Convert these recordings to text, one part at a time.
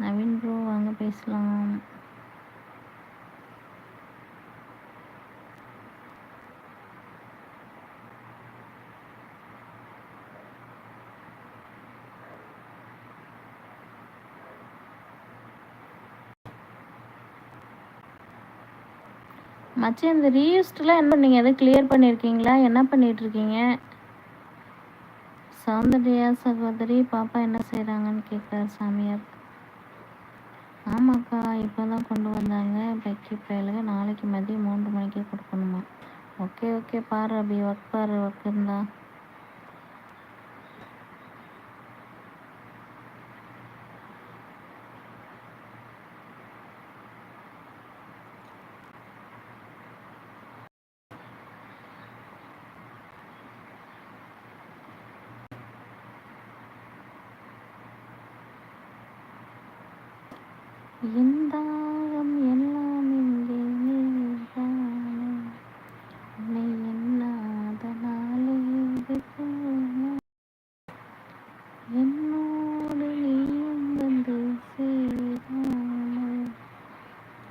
Naveen bro வாங்க பேசலாம். மச்சான் இந்த ரீயூஸ்டெலாம் என்ன பண்ணீங்க எதுவும் கிளியர் பண்ணியிருக்கீங்களா என்ன பண்ணிட்டு இருக்கீங்க சௌந்தர்யா சகோதரி பாப்பா என்ன செய்கிறாங்கன்னு கேட்குறாரு சாமியார். ஆமாக்கா இப்போ தான் கொண்டு வந்தாங்க. பைக்கி பயலுக. நாளைக்கு மதியம் மூன்று மணிக்கு கொடுக்கணுமா? Okay okay. பாரு அபி. ஒர்க் பாரு ஒர்க் இருந்தா. எந்தாகம் எல்லாம் இங்கே நீதானே உன்னை எண்ணாத நாளே என்னோடு நீயும் வந்து சேராமல்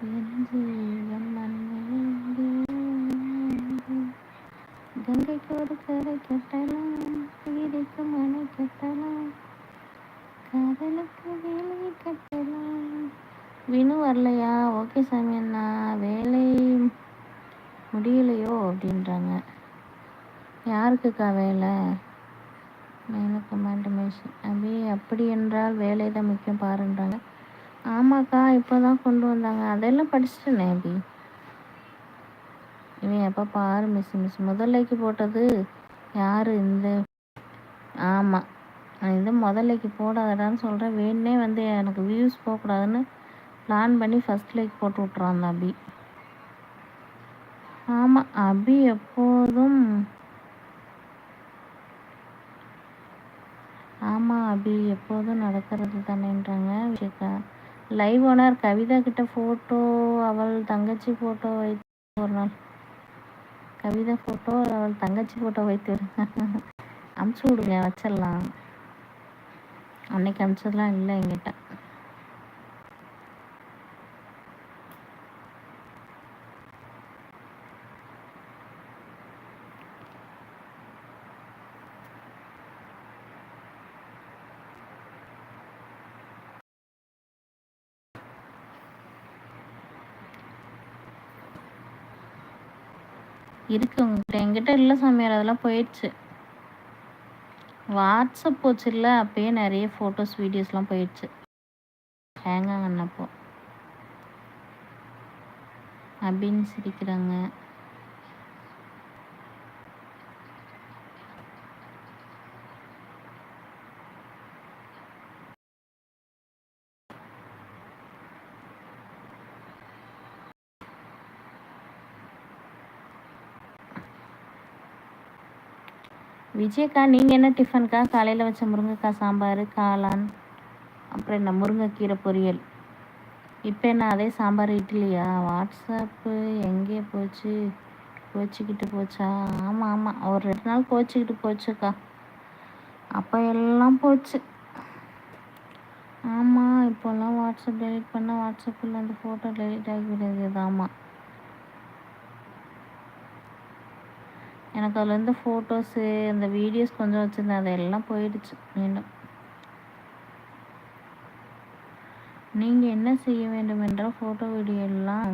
என் ஜீவன் மண்ணில் கங்கைக்கு ஒரு கரை கட்டலாம் உயிருக்கு மனை கட்டலாம் காதலுக்கு வேலை கட்டலாம் வினு வரலையா ஓகே சாமி அண்ணா வேலை முடியலையோ அப்படின்றாங்க. யாருக்குக்கா வேலை? மேலே கமாண்ட் மிஷின் அபி அப்படி என்றால் வேலை தான் முக்கியம் பாருன்றாங்க. ஆமாக்கா இப்போ தான் கொண்டு வந்தாங்க. அதெல்லாம் படிச்சுட்டேனே அபி. இவன் எப்போ பாரு மிஸ் மிஸ் முதல்லைக்கு போட்டது யார்? இந்த ஆமாம் நான் இது முதல்லைக்கு போடாதடான்னு சொல்கிறேன் வேணுனே வந்து எனக்கு வியூஸ் போகக்கூடாதுன்னு பிளான் பண்ணி ஃபஸ்ட் லைக் போட்டு விட்றான் தம்பி அபி. ஆமாம் அபி எப்போதும் ஆமாம் அபி எப்போதும் நடக்கிறது தானேன்றாங்க விஷயக்கா லைவ் ஓனர் கவிதா கிட்ட ஃபோட்டோ அவள் தங்கச்சி ஃபோட்டோ வைத்து ஒரு நாள். கவிதா ஃபோட்டோ அவள் தங்கச்சி ஃபோட்டோ வைத்து. அமுச்சு விடுங்க வச்சிடலாம். அன்னைக்கு அனுப்பிச்சதுலாம் இல்லை எங்கிட்ட இருக்கு. உங்ககிட்ட என்கிட்ட இல்லை சாமியார். அதெல்லாம் போயிடுச்சு. வாட்ஸ்அப் போச்சு இல்லை அப்பயே நிறைய ஃபோட்டோஸ் வீடியோஸ்லாம் போயிடுச்சு. ஹேங் ஆகினப்போ அப்படின்னு சிரிக்கிறாங்க. விஜயக்கா நீங்கள் என்ன டிஃபன்க்கா காலையில் வச்ச முருங்கைக்காய் சாம்பார் காளான் அப்புறம் என்ன? முருங்கைக்கீரை பொரியல். இப்போ என்ன? அதே சாம்பார் இட்லியா? வாட்ஸ்அப்பு எங்கே போச்சு? கோச்சிக்கிட்டு போச்சா? ஆமாம் ஆமாம் ஒரு ரெண்டு நாள் கோச்சிக்கிட்டு போச்சுக்கா. அப்போ எல்லாம் போச்சு. ஆமாம் இப்போல்லாம் வாட்ஸ்அப் டெலிட் பண்ணால் வாட்ஸ்அப்பில் அந்த ஃபோட்டோ டெலிட் ஆகிவிடுது ஆமாம் எனக்கு அதுலேருந்து ஃபோட்டோஸு அந்த வீடியோஸ் கொஞ்சம் வச்சுருந்தேன். அதெல்லாம் போயிடுச்சு மீண்டும். நீங்கள் என்ன செய்ய வேண்டும் என்றால் ஃபோட்டோ வீடியோ எல்லாம்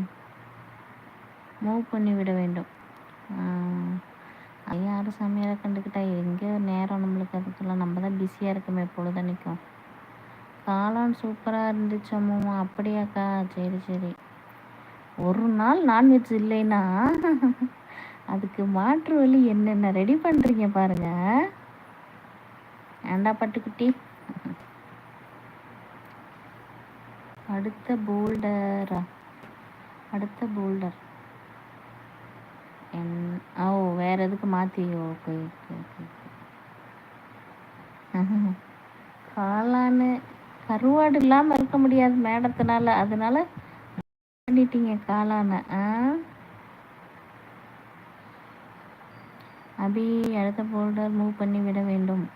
மூவ் பண்ணி விட வேண்டும். அது யாரும் சமையலை கண்டுக்கிட்டா எங்கே நேரம் நம்மளுக்கு அதுக்கெல்லாம் நம்ம தான் பிஸியாக இருக்கோமே பொழுதன்னைக்கும். காளான் சூப்பராக இருந்துச்சு அம்மா அப்படியாக்கா? சரி சரி. ஒரு நாள் நான்வெஜ் இல்லைன்னா அதுக்கு மாற்று வழி என்னென்ன ரெடி பண்ணுறீங்க பாருங்க. ஏண்டா பட்டுக்குட்டி? அடுத்த போல்டரா அடுத்த போல்டர் என் ஓ வேற எதுக்கு மாற்றி ஓகே ஓகே ஓகே காளானு கருவாடு இல்லாமல் இருக்க முடியாது மேடத்தினால. அதனால பண்ணிட்டீங்க காளானை ஆ? அபியை அடுத்த போல்டர் மூவ் பண்ணி விட வேண்டும்.